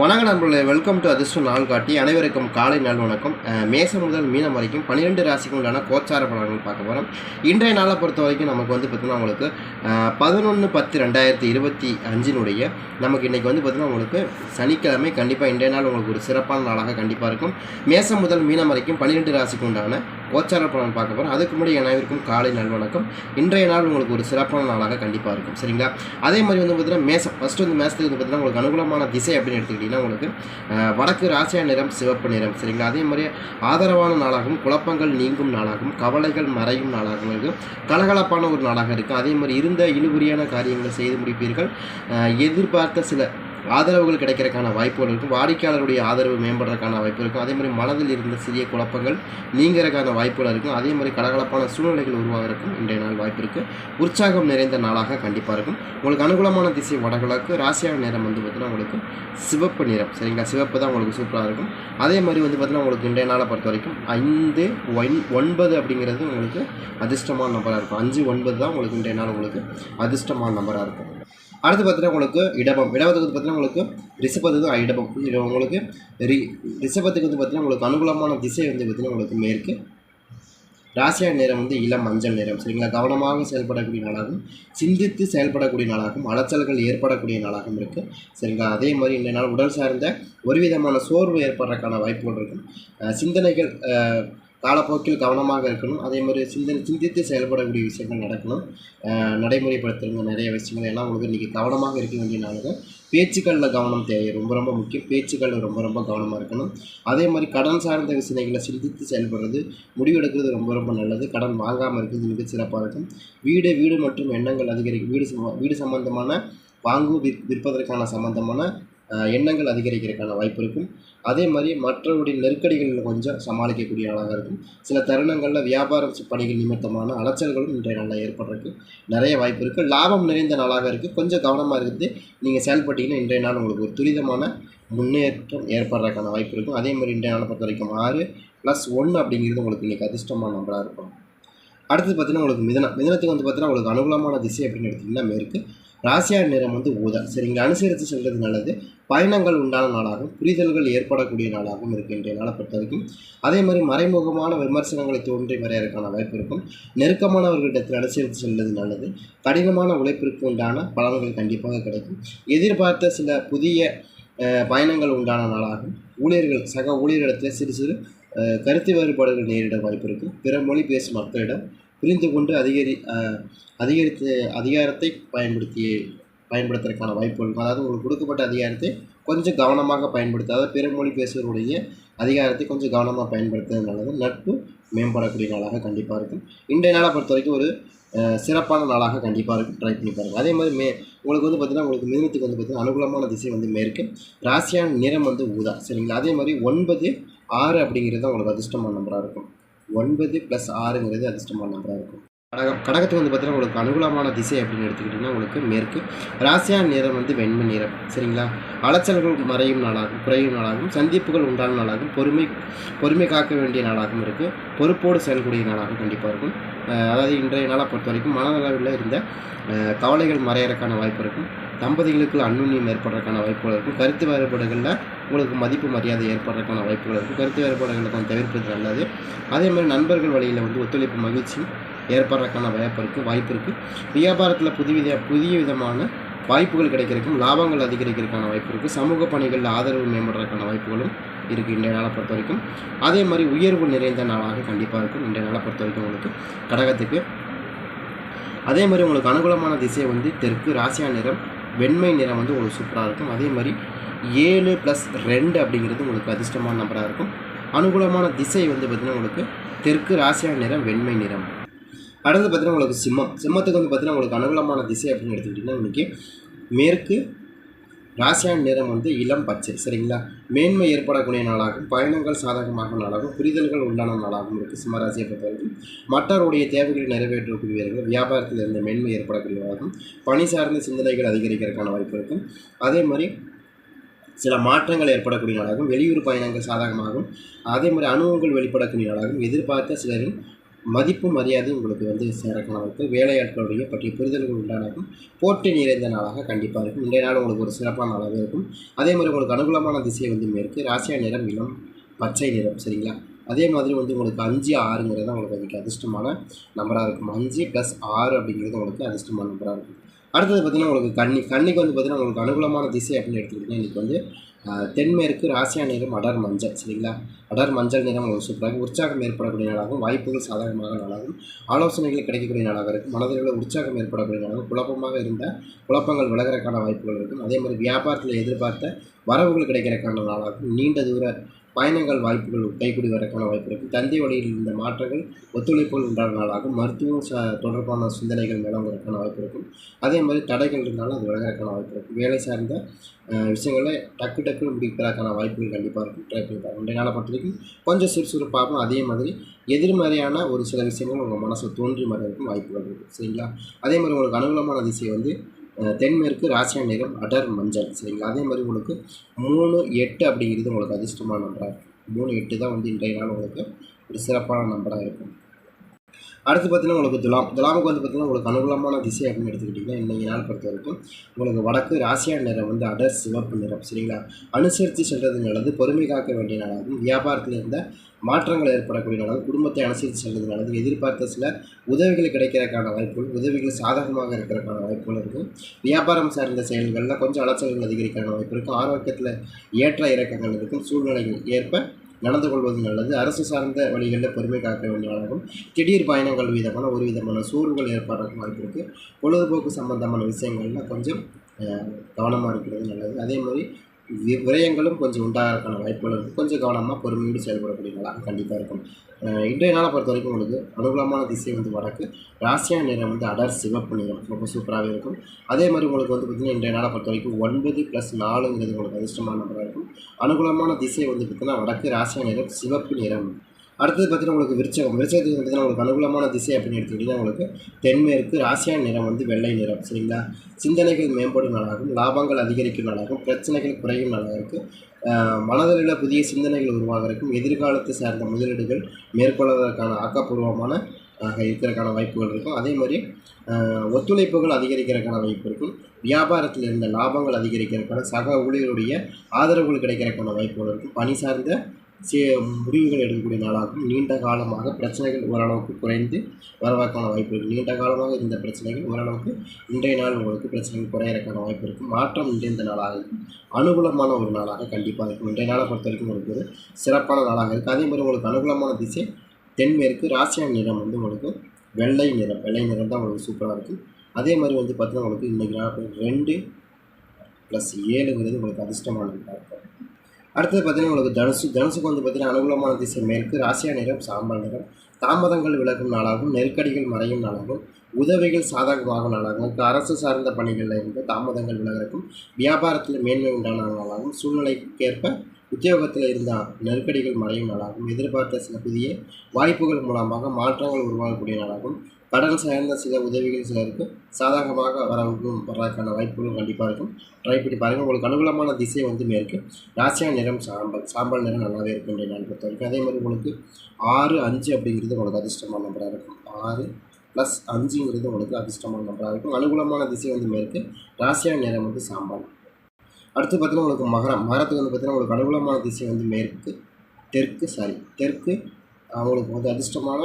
வணக்கம் நண்பர்களே welcome to அதிர்ஷ்டம் நாள் காட்டி அனைவருக்கும் காலை நாள் வணக்கம். மேசம் முதல் மீனம் வரைக்கும் பன்னிரெண்டு ராசிக்கு உண்டான கோச்சார பலன்கள் பார்க்க போகிறோம் இன்றைய நாளை பொறுத்த வரைக்கும் நமக்கு வந்து பார்த்திங்கன்னா உங்களுக்கு பதினொன்று பத்து ரெண்டாயிரத்தி இருபத்தி அஞ்சினுடைய நமக்கு இன்றைக்கி வந்து பார்த்திங்கன்னா உங்களுக்கு சனிக்கிழமை கண்டிப்பாக இன்றைய நாள் உங்களுக்கு ஒரு சிறப்பான நாளாக கண்டிப்பாக இருக்கும். மேசம் முதல் மீனம் வரைக்கும் பன்னிரெண்டு ராசிக்கு உண்டான கோச்சார பலன் பார்க்க போகிறோம் அதுக்கு முன்னாடி அனைவருக்கும் காலை நல்வணக்கம். இன்றைய நாள் உங்களுக்கு ஒரு சிறப்பான நாளாக கண்டிப்பாக இருக்கும். சரிங்களா? அதே மாதிரி வந்து பார்த்தீங்கன்னா மேசம் ஃபஸ்ட்டு வந்து மேசத்துக்கு வந்து பார்த்தீங்கன்னா உங்களுக்கு அனுகூலமான திசை அப்படின்னு எடுத்துக்கிட்டிங்கன்னா உங்களுக்கு வடக்கு ராசியா நிறம் சிவப்பு நிறம். சரிங்களா? அதே மாதிரி ஆதரவான நாளாகவும் குழப்பங்கள் நீங்கும் நாளாகவும் கவலைகள் மறையும் நாளாகவும் இருக்கும். கலகலப்பான ஒரு நாளாக இருக்கும். அதே மாதிரி இருந்த இழுபறியான காரியங்களை செய்து முடிப்பீர்கள். எதிர்பார்த்த சில ஆதரவுகள் கிடைக்கிறதுக்கான வாய்ப்புகள் இருக்கும். வாடிக்கையாளருடைய ஆதரவு மேம்படுறதுக்கான வாய்ப்பு இருக்கும். அதே மாதிரி மனதில் இருந்த சிறிய குழப்பங்கள் நீங்கிறதுக்கான வாய்ப்புகள் இருக்கும். அதே மாதிரி கலகலப்பான சூழ்நிலைகள் உருவாகிறதுக்கும் இன்றைய நாள் வாய்ப்பு இருக்குது உற்சாகம் நிறைந்த நாளாக கண்டிப்பாக இருக்கும். உங்களுக்கு அனுகூலமான திசை வடகிழக்கு ராசியான நேரம் வந்து பார்த்தீங்கன்னா உங்களுக்கு சிவப்பு நிறம் சரிங்களா? சிவப்பு தான் உங்களுக்கு சூப்பராக இருக்கும். அதே மாதிரி வந்து பார்த்தீங்கன்னா உங்களுக்கு இன்றைய நாளை பொறுத்த வரைக்கும் ஐந்து ஒன் ஒன்பது அப்படிங்கிறது உங்களுக்கு அதிர்ஷ்டமான நம்பராக இருக்கும். அஞ்சு ஒன்பது தான் உங்களுக்கு இன்றைய நாள் உங்களுக்கு அதிர்ஷ்டமான நம்பராக இருக்கும். அடுத்து பார்த்தீங்கன்னா உங்களுக்கு இடபம். இடபத்துக்கு வந்து பார்த்தீங்கன்னா உங்களுக்கு ரிஷபத்து தான் இடபம் உங்களுக்கு ரி ரிஷபத்துக்கு வந்து பார்த்தீங்கன்னா உங்களுக்கு அனுகூலமான திசை வந்து பார்த்தீங்கன்னா உங்களுக்கு மேற்கு. ராசியான நேரம் வந்து இளம் மஞ்சள் நேரம். சரிங்களா? கவனமாக செயல்படக்கூடிய நாளாகவும் சிந்தித்து செயல்படக்கூடிய நாளாகவும் அலைச்சல்கள் ஏற்படக்கூடிய நாளாகவும் இருக்குது சரிங்களா? அதே மாதிரி இந்த நாள் உடல் சார்ந்த ஒரு விதமான சோர்வு ஏற்படுறதுக்கான வாய்ப்புகள் இருக்கும். சிந்தனைகள் காலப்போக்கில் கவனமாக இருக்கணும். அதே மாதிரி சிந்தனை சிந்தித்து செயல்படக்கூடிய விஷயங்கள் நடக்கணும். நடைமுறைப்படுத்துகிற நிறைய விஷயங்கள் எல்லாம் உங்களுக்கு இன்றைக்கி கவனமாக இருக்க வேண்டிய நாளுங்க பேச்சுக்களில் கவனம் தேவை. ரொம்ப ரொம்ப முக்கியம். பேச்சுக்களில் ரொம்ப ரொம்ப கவனமாக இருக்கணும். அதே மாதிரி கடன் சார்ந்த விஷயங்களை சிந்தித்து செயல்படுறது முடிவெடுக்கிறது ரொம்ப ரொம்ப நல்லது. கடன் வாங்காமல் இருக்கிறது மிக சிறப்பாக இருக்கும். வீடு வீடு மற்றும் எண்ணங்கள் அதிகரிக்கும் வீடு சம்ம வீடு சம்பந்தமான வாங்கு விற் விற்பதற்கான சம்பந்தமான எண்ணங்கள் அதிகரிக்கிறதுக்கான வாய்ப்பு இருக்கும். அதே மாதிரி மற்றவருடைய நெருக்கடிகளில் கொஞ்சம் சமாளிக்கக்கூடிய ஆளாக இருக்கும். சில தருணங்களில் வியாபார பணிகள் நிமித்தமான அலைச்சல்களும் இன்றைய நாளில் ஏற்படுறதுக்கு நிறைய வாய்ப்பு இருக்குது லாபம் நிறைந்த நாளாக இருக்குது கொஞ்சம் கவனமாக இருக்குது நீங்கள் செயல்பட்டீங்கன்னா இன்றைய நாள் உங்களுக்கு ஒரு துரிதமான முன்னேற்றம் ஏற்படுறதுக்கான வாய்ப்பு இருக்கும். அதே மாதிரி இன்றைய நாளை பொறுத்த வரைக்கும் ஆறு ப்ளஸ் ஒன்று அப்படிங்கிறது உங்களுக்கு இன்றைக்கி அதிர்ஷ்டமான நம்பராக இருக்கும். அடுத்தது பார்த்தீங்கன்னா உங்களுக்கு மிதனம். மிதனத்துக்கு வந்து பார்த்தீங்கன்னா உங்களுக்கு அனுகூலமான திசை அப்படின்னு எடுத்திங்கன்னா மேற்கு. ராசியா நிறம் வந்து ஊதா. சரிங்களா அனுசரித்து செல்வது நல்லது. பயணங்கள் உண்டான நாளாகவும் புரிதல்கள் ஏற்படக்கூடிய நாளாகவும் இருக்குது இன்றைய நாளை பொறுத்த வரைக்கும் அதே மாதிரி மறைமுகமான விமர்சனங்களை தோன்றி வரையறக்கான வாய்ப்பு இருக்கும். நெருக்கமானவர்களிடத்தில் அனுசரித்து செல்வது நல்லது. கடினமான உழைப்பிற்கு உண்டான பலன்கள் கண்டிப்பாக கிடைக்கும். எதிர்பார்த்த சில புதிய பயணங்கள் உண்டான நாளாகும். ஊழியர்கள் சக ஊழியர்களிடத்தில் சிறு சிறு கருத்து வேறுபாடுகள் நேரிட வாய்ப்பு இருக்கும். பிற மொழி பேசும் மக்களிடம் புரிந்து கொண்டு அதிகரி அதிகரித்து அதிகாரத்தை பயன்படுத்தி பயன்படுத்துறதுக்கான வாய்ப்புகள் இருக்கும். அதாவது உங்களுக்கு கொடுக்கப்பட்ட அதிகாரத்தை கொஞ்சம் கவனமாக பயன்படுத்த அதாவது பிற மொழி அதிகாரத்தை கொஞ்சம் கவனமாக பயன்படுத்துறது நல்லது. நட்பு மேம்படக்கூடிய நாளாக கண்டிப்பாக இருக்கும். இன்றைய நாளை பொறுத்த வரைக்கும் ஒரு சிறப்பான நாளாக கண்டிப்பாக இருக்கும். ட்ரை பண்ணி பாருங்கள் அதே மாதிரி மே உங்களுக்கு வந்து பார்த்திங்கன்னா உங்களுக்கு மிதனத்துக்கு வந்து பார்த்திங்கன்னா அனுகூலமான திசை வந்து மேற்கு ராசியான நிறம் வந்து ஊதா. சரிங்களா? அதே மாதிரி ஒன்பது ஆறு அப்படிங்கிறது தான் உங்களுக்கு அதிர்ஷ்டமான நம்பராக இருக்கும். ஒன்பது ப்ளஸ் ஆறுங்கிறது அதிர்ஷ்டமான நம்பராக இருக்கும். கடகம் கடகத்துக்கு வந்து பார்த்தீங்கன்னா உங்களுக்கு அனுகூலமான திசை அப்படின்னு எடுத்துக்கிட்டிங்கன்னா உங்களுக்கு மேற்கு. ராசியா நிறம் வந்து வெண்மை நிறம் சரிங்களா? அலைச்சல்கள் மறையும் நாளாகும் குறையும் நாளாகும் சந்திப்புகள் உண்டான நாளாகும் பொறுமை பொறுமை காக்க வேண்டிய நாளாகவும் இருக்குது பொறுப்போடு செயல்கூடிய நாளாகவும் கண்டிப்பாக இருக்கும். அதாவது இன்றைய நாளை பொறுத்த வரைக்கும் மனநலவில் இருந்த கவலைகள் மறையறதுக்கான வாய்ப்பு இருக்கும். தம்பதிகளுக்கு அன்னுண்ணியம் ஏற்படுறதுக்கான வாய்ப்புகள் இருக்கும். கருத்து வேறுபாடுகளில் உங்களுக்கு மதிப்பு மரியாதை ஏற்படுறதுக்கான வாய்ப்புகள் இருக்கும் கருத்து வேறுபாடுகளை கொஞ்சம் தவிர்ப்பது நல்லது. அதே மாதிரி நண்பர்கள் வழியில் வந்து ஒத்துழைப்பு மகிழ்ச்சி ஏற்படுறதுக்கான வாய்ப்பு இருக்குது வாய்ப்பு இருக்குது வியாபாரத்தில் புதுவித புதிய விதமான வாய்ப்புகள் கிடைக்கிறதுக்கும் லாபங்கள் அதிகரிக்கிறதுக்கான வாய்ப்பு இருக்குது சமூக பணிகளில் ஆதரவு மேம்படுறதுக்கான வாய்ப்புகளும் இருக்குது இன்றைய நாளை பொறுத்த வரைக்கும். அதே மாதிரி உயர்வு நிறைந்த நாளாக கண்டிப்பாக இருக்கும் இன்றைய நாளை பொறுத்த வரைக்கும் உங்களுக்கு கடகத்துக்கு. அதே மாதிரி உங்களுக்கு அனுகூலமான திசை வந்து தெற்கு ராசியா நிறம் வெண்மை நிறம் வந்து உங்களுக்கு சூப்பராக இருக்கும். அதே மாதிரி ஏழு ப்ளஸ் ரெண்டு அப்படிங்கிறது உங்களுக்கு அதிர்ஷ்டமான நம்பராக இருக்கும். அனுகூலமான திசை வந்து பார்த்திங்கன்னா உங்களுக்கு தெற்கு ராசியா நிறம் வெண்மை நிறம். அடுத்து பார்த்திங்கன்னா உங்களுக்கு சிம்மம். சிம்மத்துக்கு வந்து பார்த்திங்கன்னா உங்களுக்கு அனுகூலமான திசை அப்படின்னு எடுத்துக்கிட்டிங்கன்னா இன்றைக்கி மேற்கு ராசியான நிறம் வந்து இளம் பச்சை சரிங்களா? மேன்மை ஏற்படக்கூடிய நாளாகவும் பயணங்கள் சாதகமாக நாளாகவும் புரிதல்கள் உண்டான நாளாகவும் இருக்குது சிம்மராசியை பொறுத்தவரைக்கும். மற்றவருடைய தேவைகளை நிறைவேற்றக்கூடியவர்கள் வியாபாரத்தில் இருந்த மேன்மை ஏற்படக்கூடியதாகும் பணி சார்ந்த சிந்தனைகள் அதிகரிக்கிறதுக்கான வாய்ப்பு இருக்கும் அதே மாதிரி சில மாற்றங்கள் ஏற்படக்கூடிய நாளாகும் வெளியூர் பயணங்கள் சாதகமாகும் அதே மாதிரி அனுபவங்கள் வெளிப்படக்கூடிய நாளாகும் எதிர்பார்த்த சிலரின் மதிப்பு மரியாதை உங்களுக்கு வந்து சேரக்கான வாய்ப்பு வேலையாட்களுடைய பற்றிய புரிதல்கள் உண்டானாகும் போட்டி நிறைந்த நாளாக கண்டிப்பாக இருக்கும். இன்றைய நாள் உங்களுக்கு ஒரு சிறப்பான நாளாக இருக்கும். அதே மாதிரி உங்களுக்கு அனுகூலமான திசை வந்து மேற்கு ராசியா நிறம் இளம் பச்சை நிறம் சரிங்களா? அதே மாதிரி வந்து உங்களுக்கு அஞ்சு ஆறுங்கிறது தான் உங்களுக்கு அதுக்கு அதிர்ஷ்டமான நம்பராக இருக்கும். அஞ்சு ப்ளஸ் ஆறு அப்படிங்கிறது உங்களுக்கு அதிர்ஷ்டமான நம்பராக இருக்கும். அடுத்தது பார்த்திங்கன்னா உங்களுக்கு கன்னி கன்னிக்கு வந்து பார்த்திங்கன்னா உங்களுக்கு அனுகூலமான திசை அப்படின்னு எடுத்துக்கிட்டிங்கன்னா இன்றைக்கி வந்து தென்மேற்கு ராசியா நிறம் அடர் மஞ்சள் சரிங்களா? அடர் மஞ்சள் நிறம் சூப்பராக உற்சாகம் ஏற்படக்கூடிய நாளாகவும் வாய்ப்புகள் சாதகமாக நாளாகும் ஆலோசனைகள் கிடைக்கக்கூடிய நாளாக இருக்கும். மனதில் உற்சாகம் ஏற்படக்கூடிய நாளாகும் குழப்பமாக இருந்த குழப்பங்கள் விலகிறக்கான வாய்ப்புகள் இருக்கும். அதே மாதிரி வியாபாரத்தில் எதிர்பார்த்த வரவுகள் கிடைக்கிறக்கான நாளாகும் நீண்ட தூர பயணங்கள் வாய்ப்புகள் கைக்கூடி வரக்கான வாய்ப்பு இருக்கும் தந்தை வழியில் இந்த மாற்றங்கள் ஒத்துழைப்புகள் உண்டான நாளாகும் மருத்துவம் ச தொடர்பான சிந்தனைகள் மேலவதற்கான வாய்ப்பு இருக்கும். அதே மாதிரி தடைகள் இருந்தாலும் அது விலகிறக்கான வாய்ப்பு இருக்கும். வேலை சார்ந்த விஷயங்களை டக்கு டக்குன்னு முடிப்பதற்கான வாய்ப்புகள் கண்டிப்பாக இருக்கும். ட்ரை பண்ணி பாருங்க. இன்றைய நாளை பொறுத்த வரைக்கும் கொஞ்சம் சுறுசுறுப்பாகவும் அதே மாதிரி எதிர்மறையான ஒரு சில விஷயங்கள் உங்கள் மனசில் தோன்றி மறைக்கும் வாய்ப்புகள் இருக்கும் சரிங்களா? அதே மாதிரி உங்களுக்கு அனுகூலமான திசை வந்து தென்மேற்கு ராசியா நிறம் அடர் மஞ்சள் சரிங்களா? அதே மாதிரி உங்களுக்கு மூணு எட்டு அப்படிங்கிறது உங்களுக்கு அதிர்ஷ்டமான நம்பராக இருக்கும். மூணு எட்டு தான் வந்து இன்றைய நாள் உங்களுக்கு ஒரு சிறப்பான நம்பராக இருக்கும். அடுத்து பார்த்தீங்கன்னா உங்களுக்கு துலாம் துலாமுக்கு வந்து பார்த்தீங்கன்னா உங்களுக்கு அனுகூலமான திசை அப்படின்னு எடுத்துக்கிட்டிங்கன்னா இன்றைக்கி நாள் பொறுத்த வரைக்கும் உங்களுக்கு வடக்கு ராசியா நிறம் வந்து அடர் சிவப்பு நிறம் சரிங்களா? அனுசரித்து செல்வது நல்லது பொறுமை காக்க வேண்டிய நாளாகும். வியாபாரத்தில் இருந்த மாற்றங்கள் ஏற்படக்கூடிய நாளாகும் குடும்பத்தை அனுசரித்து செல்வது நல்லது. எதிர்பார்த்த சில உதவிகள் கிடைக்கிறதுக்கான வாய்ப்புகள் உதவிகள் சாதகமாக இருக்கிறதுக்கான வாய்ப்புகள் இருக்கும். வியாபாரம் சார்ந்த செயல்களில் கொஞ்சம் அலைச்சல்கள் அதிகரிக்கான வாய்ப்பு இருக்கும். ஆரோக்கியத்தில் ஏற்ற இறக்கங்கள் இருக்கும். சூழ்நிலைகள் ஏற்ப நடந்து கொள்வது நல்லது. அரசு சார்ந்த வழிகளில் பொறுமை காக்க வேண்டிய திடீர் பயணங்கள் விதமான ஒரு விதமான சூழ்நிலை ஏற்படுறதுக்கு வாய்ப்பு இருக்குது பொழுதுபோக்கு சம்பந்தமான விஷயங்கள்லாம் கொஞ்சம் கவனமாக இருக்கிறது நல்லது. அதே மாதிரி விரயங்களும் கொஞ்சம் உண்டாகிறதுக்கான வாய்ப்புகள் இருக்குது கொஞ்சம் கவனமாக பொறுமையோடு செயல்படக்கூடிய நாளாக கண்டிப்பாக இருக்கும். இன்றைய நாளை பொறுத்த வரைக்கும் உங்களுக்கு அனுகூலமான திசை வந்து வடக்கு ராசியான நிறம் வந்து அடர் சிவப்பு நிறம். ரொம்ப சூப்பராகவே இருக்கும். அதே மாதிரி உங்களுக்கு வந்து பார்த்திங்கன்னா இன்றைய நாளை பொறுத்த வரைக்கும் ஒன்பது ப்ளஸ் நாலுங்கிறது உங்களுக்கு அதிர்ஷ்டமான நம்பராக இருக்கும். அனுகூலமான திசை வந்து பார்த்திங்கன்னா வடக்கு ராசியான நிறம் சிவப்பு நிறம். அடுத்தது பார்த்தீங்கன்னா உங்களுக்கு விருச்சகம். விருச்சகத்துக்கு பார்த்தீங்கன்னா உங்களுக்கு அனுகூலமான திசை அப்படின்னு எடுத்துக்கிட்டிங்கன்னா உங்களுக்கு தென்மேற்கு ராசியான் நிறம் வந்து வெள்ளை நிறம் சரிங்களா? சிந்தனைகள் மேம்படும் நாளாகும் லாபங்கள் அதிகரிக்கும் நாளாகும் பிரச்சனைகள் குறையும் நாளாக இருக்குது மனதில் புதிய சிந்தனைகள் உருவாகிறதுக்கும் எதிர்காலத்தை சார்ந்த முதலீடுகள் மேற்கொள்வதற்கான ஆக்கப்பூர்வமான இருக்கிறதுக்கான வாய்ப்புகள் இருக்கும். அதே மாதிரி ஒத்துழைப்புகள் அதிகரிக்கிறதுக்கான வாய்ப்பு இருக்கும். வியாபாரத்தில் இருந்த லாபங்கள் அதிகரிக்கிறதுக்கான சக ஊழியருடைய ஆதரவுகள் கிடைக்கிறதுக்கான வாய்ப்புகள் இருக்கும். பணி சார்ந்த முடிவுகள் எடுக்கக்கூடிய நாளாகும். நீண்ட காலமாக பிரச்சனைகள் ஓரளவுக்கு குறைந்து வரவதற்கான வாய்ப்பு இருக்குது நீண்ட காலமாக இருந்த பிரச்சனைகள் ஓரளவுக்கு இன்றைய நாள் உங்களுக்கு பிரச்சனைகள் குறையறதுக்கான வாய்ப்பு இருக்கும் மாற்றம் நிறைந்த நாளாக இருக்கும். அனுகூலமான ஒரு நாளாக கண்டிப்பாக இருக்கும். இன்றைய நாளை பொறுத்த வரைக்கும் உங்களுக்கு ஒரு சிறப்பான நாளாக இருக்குது அதே மாதிரி உங்களுக்கு அனுகூலமான திசை தென்மேற்கு ராசியான நிறம் வந்து உங்களுக்கு வெள்ளை நிறம். வெள்ளை நிறம் தான் உங்களுக்கு சூப்பராக இருக்குது அதே மாதிரி வந்து பார்த்திங்கன்னா உங்களுக்கு இன்றைக்கி நாள் ரெண்டு ப்ளஸ் ஏழுங்கிறது உங்களுக்கு அதிர்ஷ்டமானதாக இருக்கும். அடுத்தது பார்த்தீங்கன்னா உங்களுக்கு தனுசு தனுசுக்கு வந்து பார்த்தீங்கன்னா அனுகூலமான திசை மேற்கு ராசியா நிறம் சாம்பல் நிறம். தாமதங்கள் விலகும் நாளாகும் நெருக்கடிகள் மறையும் நாளாகும் உதவிகள் சாதகமாகும் நாளாகும். அரசு சார்ந்த பணிகளில் இருந்து தாமதங்கள் விலகிறக்கும் வியாபாரத்தில் மேன்மை உண்டான நாளாகும் சூழ்நிலைக்கேற்ப உத்தியோகத்தில் இருந்த நெருக்கடிகள் மறையும் நாளாகும் எதிர்பார்த்த சில புதிய வாய்ப்புகள் மூலமாக மாற்றங்கள் உருவாகக்கூடிய நாளாகும். கடன் சார்ந்த சில உதவிகள் சிலருக்கு சாதகமாக வரவும் வர்றதுக்கான வாய்ப்புகளும் கண்டிப்பாக இருக்கும். ட்ரை பண்ணி பாருங்கள் உங்களுக்கு அனுகூலமான திசை வந்து மேற்கு. ராசியான நிறம் சாம்பல். சாம்பல் நிறம் நல்லாவே இருக்கும் நான் பொறுத்த வரைக்கும். அதே மாதிரி உங்களுக்கு ஆறு அஞ்சு அப்படிங்கிறது உங்களுக்கு அதிர்ஷ்டமான நம்பராக இருக்கும். ஆறு ப்ளஸ் அஞ்சுங்கிறது உங்களுக்கு அதிர்ஷ்டமான நம்பராக இருக்கும். அனுகூலமான திசை வந்து மேற்கு. ராசியான நிறம் வந்து சாம்பல். அடுத்து பார்த்தீங்கன்னா உங்களுக்கு மகரம். மகரத்துக்கு வந்து பார்த்தீங்கன்னா உங்களுக்கு அனுகூலமான திசை வந்து மேற்கு. தெற்கு சாரி தெற்கு அவங்களுக்கு வந்து அதிர்ஷ்டமான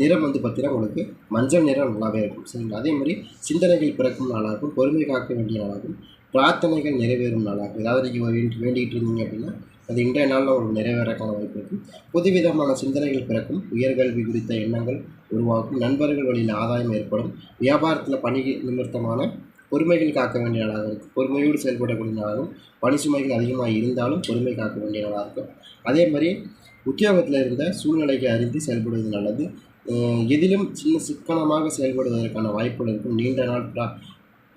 நிறம் வந்து பார்த்தீங்கன்னா உங்களுக்கு மஞ்சள் நிறம் நல்லாவே இருக்கும். சரிங்களா அதே மாதிரி சிந்தனைகள் பிறக்கும் நாளாகும் பொறுமை காக்க வேண்டிய நாளாகும் பிரார்த்தனைகள் நிறைவேறும் நாளாகும் ஏதாவது நீங்கள் வேண்டி வேண்டிகிட்டு இருந்தீங்க அப்படின்னா அது இன்றைய நாளில் உங்களுக்கு நிறைவேறக்கான வாய்ப்பு இருக்கும் புதுவிதமான சிந்தனைகள் பிறக்கும் உயர்கல்வி குறித்த எண்ணங்கள் உருவாகும் நண்பர்கள் வழியில் ஆதாயம் ஏற்படும் வியாபாரத்தில் பணி நிமித்தமான பொறுமைகள் காக்க வேண்டிய நாளாக இருக்கும் பொறுமையோடு செயல்படக்கூடிய நாளாகும் பணி சுமைகள் அதிகமாக இருந்தாலும் பொறுமை காக்க வேண்டிய நாளாக இருக்கும். அதே மாதிரி உத்தியோகத்தில் இருந்த சூழ்நிலைக்கு அறிந்து செயல்படுவது நல்லது. எதிலும் சின்ன சிக்கனமாக செயல்படுவதற்கான வாய்ப்புகள் இருக்கும். நீண்ட நாள் பிரா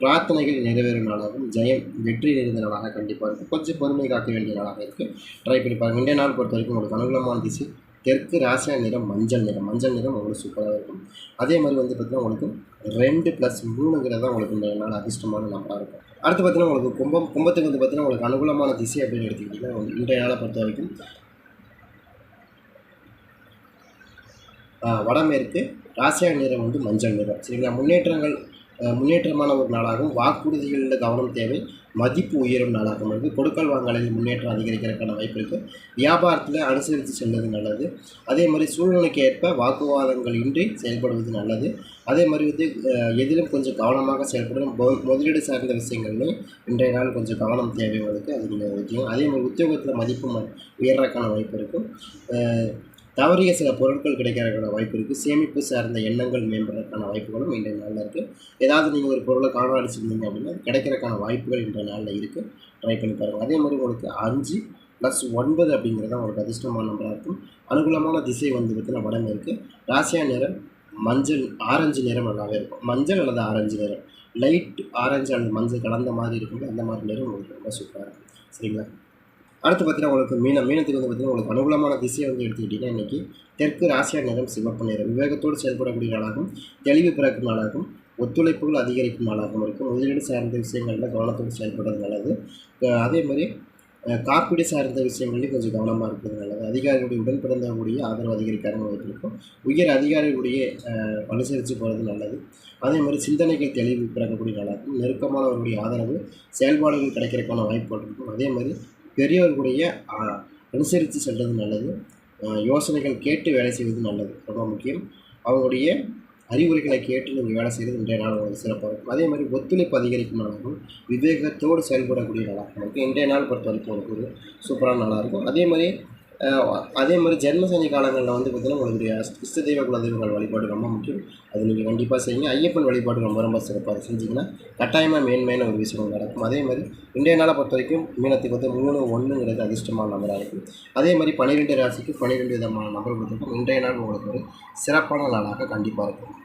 பிரார்த்தனைகள் நிறைவேறும் நாளாகவும் ஜெயம் வெற்றி நிறைந்த நாளாக கண்டிப்பாக இருக்கும். கொஞ்சம் பொறுமை காக்க வேண்டிய நாளாக இருக்குது ட்ரை பண்ணி பாருங்கள் இன்றைய நாள் பொறுத்த வரைக்கும் உங்களுக்கு அனுகூலமான திசை தெற்கு ராசியா நிறம் மஞ்சள் நிறம். மஞ்சள் நிறம் உங்களுக்கு சூப்பராக இருக்கும். அதே மாதிரி வந்து பார்த்தீங்கன்னா உங்களுக்கு ரெண்டு ப்ளஸ் மூணுங்கிறது தான் உங்களுக்கு இந்த நாள் அதிர்ஷ்டமான நம்பராக இருக்கும். அடுத்து பார்த்தீங்கன்னா உங்களுக்கு கும்பம் கும்பத்துக்கு வந்து பார்த்தீங்கன்னா உங்களுக்கு அனுகூலமான திசை அப்படின்னு எடுத்துக்கிட்டிங்கன்னா இன்றைய நாளை பொறுத்த வரைக்கும் வடமேற்கு ராசியா நிறம் வந்து மஞ்சள் நிறம். சரிங்களா? முன்னேற்றங்கள் முன்னேற்றமான ஒரு நாளாகவும் வாக்குறுதிகளில் கவனம் தேவை மதிப்பு உயரும் நாளாகவும் இருக்குது கொடுக்கல் வாங்கலில் முன்னேற்றம் அதிகரிக்கிறதுக்கான வாய்ப்பு இருக்குது வியாபாரத்தில் அனுசரித்து செல்வது நல்லது. அதே மாதிரி சூழ்நிலைக்கு ஏற்ப வாக்குவாதங்கள் இன்றி செயல்படுவது நல்லது. அதே மாதிரி வந்து எதிலும் கொஞ்சம் கவனமாக செயல்படணும். முதலீடு சார்ந்த விஷயங்கள்லையும் இன்றைய நாள் கொஞ்சம் கவனம் தேவை உங்களுக்கு அது நீங்கள் வைக்கணும் அதே மாதிரி உத்தியோகத்தில் மதிப்பு ம- உயர்றதுக்கான வாய்ப்பு இருக்கும். தவறிய சில பொருட்கள் கிடைக்கிறதுக்கான வாய்ப்பு இருக்குது சேமிப்பு சார்ந்த எண்ணங்கள் மேம்படுறதுக்கான வாய்ப்புகளும் இன்றைய நாளில் இருக்குது ஏதாவது நீங்கள் ஒரு பொருளை காணாடிச்சிருந்தீங்க அப்படின்னா கிடைக்கிறதுக்கான வாய்ப்புகள் இன்றைய நாளில் இருக்குது ட்ரை பண்ணி பாருங்கள் அதே மாதிரி உங்களுக்கு அஞ்சு ப்ளஸ் ஒன்பது அப்படிங்கிறது தான் உங்களுக்கு அதிர்ஷ்டமான நம்பராக இருக்கும். அனுகூலமான திசை வந்து பார்த்திங்கன்னா இருக்குது ராசியா நிறம் மஞ்சள் ஆரஞ்சு நிறம் நல்லாவே இருக்கும். மஞ்சள் அல்லது ஆரஞ்சு நிறம். லைட் ஆரஞ்சு அல்லது மஞ்சள் கலந்த மாதிரி இருக்கும் அந்த மாதிரி நிறம் உங்களுக்கு ரொம்ப சூப்பராக இருக்கும். சரிங்களா? அடுத்து பார்த்தீங்கன்னா உங்களுக்கு மீனம் மீனத்துக்கு வந்து பார்த்தீங்கன்னா உங்களுக்கு அனுகூலமான திசையை வந்து எடுத்துக்கிட்டிங்கன்னா இன்றைக்கி தெற்கு ராசியா நிறம் சிவப்பு நிறம் விவேகத்தோடு செயல்படக்கூடிய நாளாகும். தெளிவு பிறக்கும் நாளாகவும் ஒத்துழைப்புகள் அதிகரிக்கும் நாளாகவும் இருக்கும். முதலீடு சார்ந்த விஷயங்களில் கவனத்தோடு செயல்படுறது நல்லது. அதே மாதிரி காப்பீடு சார்ந்த விஷயங்கள்லையும் கொஞ்சம் கவனமாக இருக்கிறது நல்லது. அதிகாரிகளுடைய உடன் பிறந்தவர்களுடைய ஆதரவு அதிகரிக்காத வாய்ப்பு இருக்கும். உயர் அதிகாரிகளுடைய அனுசரித்து போகிறது நல்லது. அதே மாதிரி சிந்தனைகள் தெளிவு பிறக்கக்கூடிய நாளாகும். நெருக்கமானவர்களுடைய ஆதரவு செயல்பாடுகள் கிடைக்கிறதுக்கான வாய்ப்புகள் இருக்கும். அதே மாதிரி பெரியவர்களுடைய அனுசரித்து செல்வது நல்லது. யோசனைகள் கேட்டு வேலை செய்வது நல்லது. ரொம்ப முக்கியம். அவங்களுடைய அறிவுரைகளை கேட்டு நீங்கள் வேலை செய்கிறது இன்றைய நாள் உங்களுக்கு சிறப்பாக இருக்கும். அதே மாதிரி ஒத்துழைப்பு அதிகரிக்கும் நாளாகவும் விவேகத்தோடு செயல்படக்கூடிய நாளாக இருக்கும். இன்றைய நாள் பொறுத்த வரைக்கும் உங்களுக்கு ஒரு சூப்பரான நாளாக இருக்கும். அதே மாதிரி அதே மாதிரி ஜென்மசனி காலங்களில் வந்து பார்த்திங்கன்னா உங்களுடைய இஷ்ட தெய்வ குல தெய்வங்கள் வழிபாடு ரொம்ப முக்கியம். அது நீங்கள் கண்டிப்பாக செய்யுங்க. ஐயப்பன் வழிபாடு ரொம்ப ரொம்ப சிறப்பாக செஞ்சிங்கன்னா கட்டாயமாக மேன்மையான ஒரு விஷயம் நடக்கும். அதே மாதிரி இன்றைய நாளை பொறுத்த வரைக்கும் மீனத்துக்கு வந்து மூணு ஒன்றுங்கிறது அதிர்ஷ்டமான நம்பராக இருக்கும் அதே மாதிரி பன்னிரெண்டு ராசிக்கு பன்னிரெண்டு விதமான நபர்களுக்கும் இன்றைய நாள் உங்களுக்கு ஒரு சிறப்பான நாளாக கண்டிப்பாக இருக்கும்.